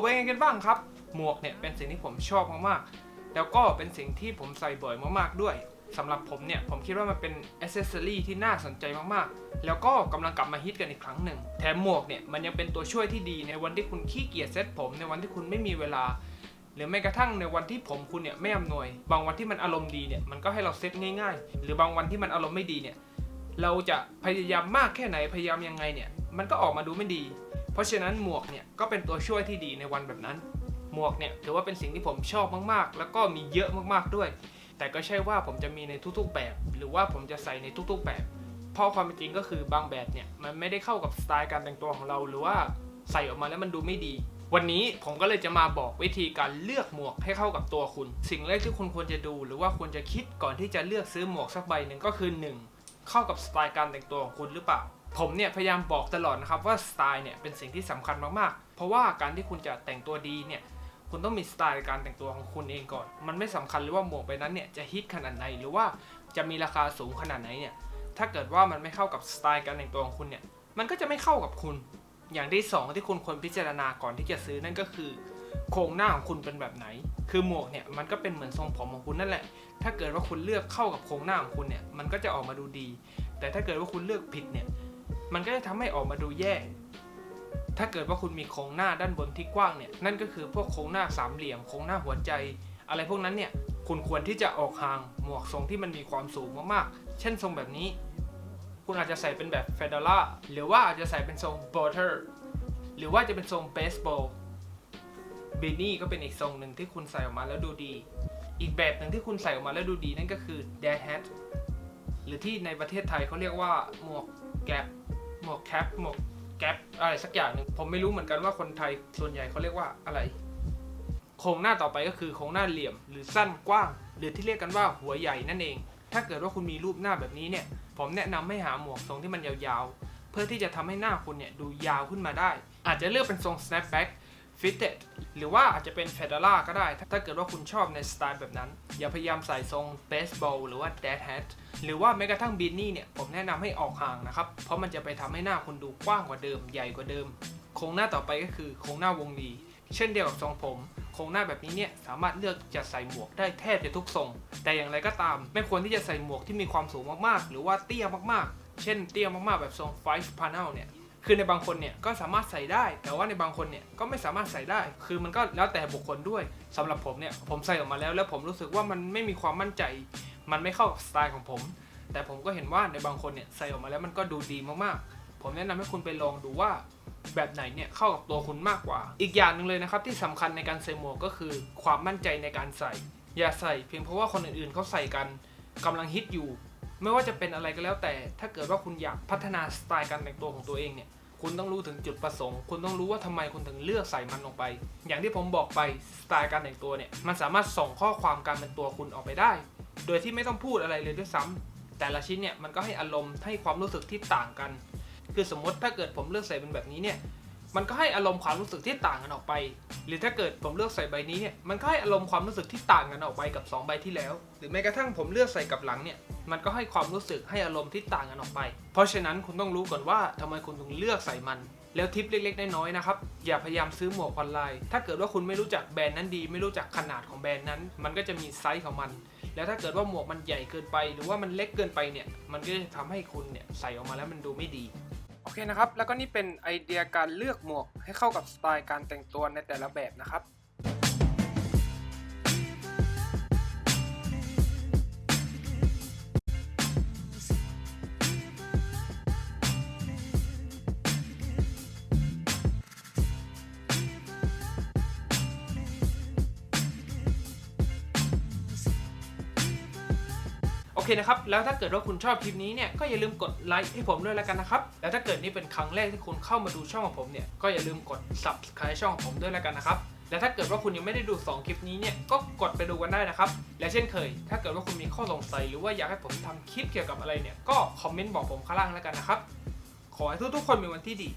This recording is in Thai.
เป็นไงกันบ้างครับ หมวกเนี่ยเป็นสิ่งที่ผมชอบมากๆ แล้วก็เป็นสิ่งที่ผมใส่บ่อยมากๆด้วยสำหรับผมเนี่ย ผมคิดว่ามันเป็นอ c เซอรีที่น่าสนใจมากๆ แล้วก็กำลังกลับมาฮิตกันอีกครั้งหนึ่ง แถมหมวกเนี่ย มันยังเป็นตัวช่วยที่ดีในวันที่คุณขี้เกียจเซ็ตผม ในวันที่คุณไม่มีเวลา หรือแม้กระทั่งในวันที่ผมคุณเนี่ยไม่อำนวย บางวันที่มันอารมณ์ดีเนี่ย มันก็ให้เราเซ็ตง่าย ๆ หรือบางวันที่มันอารมณ์ไม่ดีเนี่ย เราจะพยายามมากแค่ไหน พยายามยังไงเนี่ย มันก็ออกมาดูไม่ดี เพราะฉะนั้นหมวกเนี่ยก็เป็นตัวช่วยที่ดีในวันแบบนั้น หมวกเนี่ยถือว่าเป็นสิ่งที่ผมชอบมากๆ แล้วก็มีเยอะมากๆด้วย แต่ก็ใช่ว่าผมจะมีในทุกๆแบบ หรือว่าผมจะใส่ในทุกๆแบบ เพราะความเป็นจริงก็คือบางแบบเนี่ยมันไม่ได้เข้ากับสไตล์การแต่งตัวของเราหรือว่าใส่ออกมาแล้วมันดูไม่ดี วันนี้ผมก็เลยจะมาบอกวิธีการเลือกหมวกให้เข้ากับตัวคุณ สิ่งแรกที่คุณควรจะดู หรือว่าควรจะคิดก่อนที่จะเลือกซื้อหมวกสักใบหนึ่งก็คือ 1. เข้ากับสไตล์การแต่งตัวของคุณหรือเปล่า ผมเนี่ยพยายามบอกตลอดนะครับว่าสไตล์เนี่ยเป็นสิ่งที่สำคัญมากๆ เพราะว่าการที่คุณจะแต่งตัวดีเนี่ยคุณต้องมีสไตล์การแต่งตัวของคุณเองก่อน มันไม่สำคัญเลยว่าหมวกใบนั้นเนี่ยจะฮิตขนาดไหนหรือว่าจะมีราคาสูงขนาดไหนเนี่ย ถ้าเกิดว่ามันไม่เข้ากับสไตล์การแต่งตัวของคุณเนี่ย มันก็จะไม่เข้ากับคุณ อย่างที่สองที่คุณควรพิจารณาก่อนที่จะซื้อนั่นก็คือ โครงหน้าของคุณเป็นแบบไหน คือหมวกเนี่ยมันก็เป็นเหมือนทรงผมของคุณนั่นแหละ ถ้าเกิดว่าคุณเลือกเข้ากับโครงหน้าของคุณเนี่ย มันก็จะออกมาดูดี แต่ถ้าเกิดว่าคุณเลือกผิดเนี่ย มันก็จะทำให้ออกมาดูแย่ ถ้าเกิดว่าคุณมีโครงหน้าด้านบนที่กว้างเนี่ย นั่นก็คือพวกโครงหน้าสามเหลี่ยม โครงหน้าหัวใจ อะไรพวกนั้นเนี่ย คุณควรที่จะออกห่างหมวกทรงที่มันมีความสูงมากๆ เช่นทรงแบบนี้ คุณอาจจะใส่เป็นแบบเฟเดล่า หรือว่าอาจจะใส่เป็นทรงบอเทอร์ หรือว่าจะเป็นทรงเบสบอล บินี่ก็เป็นอีกทรงหนึ่งที่คุณใส่ออกมาแล้วดูดี อีกแบบหนึ่งที่คุณใส่ออกมาแล้วดูดีนั่นก็คือ dead hat หรือที่ในประเทศไทยเขาเรียกว่าหมวกแกปหมวกแคปหมวกแกปอะไรสักอย่างหนึ่งผมไม่รู้เหมือนกันว่าคนไทยส่วนใหญ่เขาเรียกว่าอะไร โครงหน้าต่อไปก็คือโครงหน้าเหลี่ยม หรือสั้นกว้าง หรือที่เรียกกันว่าหัวใหญ่นั่นเอง ถ้าเกิดว่าคุณมีรูปหน้าแบบนี้เนี่ย ผมแนะนำให้หาหมวกทรงที่มันยาวๆ เพื่อที่จะทำให้หน้าคุณเนี่ยดูยาวขึ้นมาได้ อาจจะเลือกเป็นทรง snapback fitted หรือว่าอาจจะเป็น fedora ก็ได้ ถ้าเกิดว่าคุณชอบในสไตล์แบบนั้น อย่าพยายามใส่ทรง baseball หรือว่า dead hat หรือว่าแม้กระทั่งบินนี่เนี่ย ผมแนะนำให้ออกห่างนะครับ เพราะมันจะไปทำให้หน้าคุณดูกว้างกว่าเดิม ใหญ่กว่าเดิม โครงหน้าต่อไปก็คือโครงหน้าวงรีเช่นเดียวกับทรงผมโครงหน้าแบบนี้เนี่ยสามารถเลือกจะใส่หมวกได้แทบจะทุกทรง แต่อย่างไรก็ตาม ไม่ควรที่จะใส่หมวกที่มีความสูงมากๆ หรือว่าเตี้ยมากๆ เช่นเตี้ยมากๆแบบทรง five panel เนี่ย คือในบางคนเนี่ยก็สามารถใส่ได้ แต่ว่าในบางคนเนี่ยก็ไม่สามารถใส่ได้ คือมันก็แล้วแต่บุคคลด้วยสำหรับผมเนี่ยผมใส่ออกมาแล้ว แล้วผมรู้สึกว่ามันไม่มีความมั่นใจ มันไม่เข้ากับสไตล์ของผม แต่ผมก็เห็นว่าในบางคนเนี่ยใส่ออกมาแล้วมันก็ดูดีมากๆ ผมแนะนำให้คุณไปลองดูว่าแบบไหนเนี่ยเข้ากับตัวคุณมากกว่า อีกอย่างหนึ่งเลยนะครับที่สำคัญในการใส่หมวกก็คือ ความมั่นใจในการใส่ อย่าใส่เพียงเพราะว่าคนอื่นๆเขาใส่กันกำลังฮิตอยู่ ไม่ว่าจะเป็นอะไรก็แล้วแต่ ถ้าเกิดว่าคุณอยากพัฒนาสไตล์การแต่งตัวของตัวเองเนี่ย คุณต้องรู้ถึงจุดประสงค์ คุณต้องรู้ว่าทำไมคุณถึงเลือกใส่มันลงไป อย่างที่ผมบอกไปสไตล์การแต่งตัวเนี่ย มันสามารถส่งข้อความการเป็นตัวคุณออกไปได้ โดยที่ไม่ต้องพูดอะไรเลยด้วยซ้ำแต่ละชิ้นเนี่ยมันก็ให้อารมณ์ให้ความรู้สึกที่ต่างกัน คือสมมติถ้าเกิดผมเลือกใส่เป็นแบบนี้เนี่ย มันก็ให้อารมณ์ความรู้สึกที่ต่างกันออกไป หรือถ้าเกิดผมเลือกใส่ใบนี้เนี่ย มันก็ให้อารมณ์ความรู้สึกที่ต่างกันออกไปกับ 2 ใบที่แล้ว หรือแม้กระทั่งผมเลือกใส่กับหลังเนี่ย มันก็ให้ความรู้สึกให้อารมณ์ที่ต่างกันออกไป เพราะฉะนั้นคุณต้องรู้ก่อนว่าทำไมคุณถึงเลือกใส่มัน แล้วทิปเล็กๆน้อยๆนะครับ อย่าพยายามซื้อหมวกออนไลน์ ถ้าเกิดว่าคุณไม่รู้จักแบรนด์นั้นดี ไม่รู้จักขนาดของแบรนด์นั้น มันก็จะมีไซส์ของมัน แล้วถ้าเกิดว่าหมวกมันใหญ่เกินไป หรือว่ามันเล็กเกินไปเนี่ย มันก็จะทำให้คุณเนี่ยใส่ออกมาแล้วมันดูไม่ดี โอเคนะครับ แล้วก็นี่เป็นไอเดียการเลือกหมวกให้เข้ากับสไตล์การแต่งตัวในแต่ละแบบนะครับ เคนะครับ แล้วถ้าเกิดว่าคุณชอบคลิปนี้เนี่ยก็อย่าลืมกดไลค์ให้ผมด้วยแล้วกันนะครับ แล้วถ้าเกิดนี่เป็นครั้งแรกที่คุณเข้ามาดูช่องของผมเนี่ยก็อย่าลืมกด subscribe ช่องของผมด้วยแล้วกันนะครับและถ้าเกิดว่าคุณยังไม่ได้ดู 2 คลิปนี้เนี่ยก็กดไปดูกันได้นะครับ และเช่นเคย ถ้าเกิดว่าคุณมีข้อสงสัยหรือว่าอยากให้ผมทำคลิปเกี่ยวกับอะไรเนี่ยก็คอมเมนต์บอกผมข้างล่างแล้วกันนะครับ ขอให้ทุกๆคนมีวันที่ดี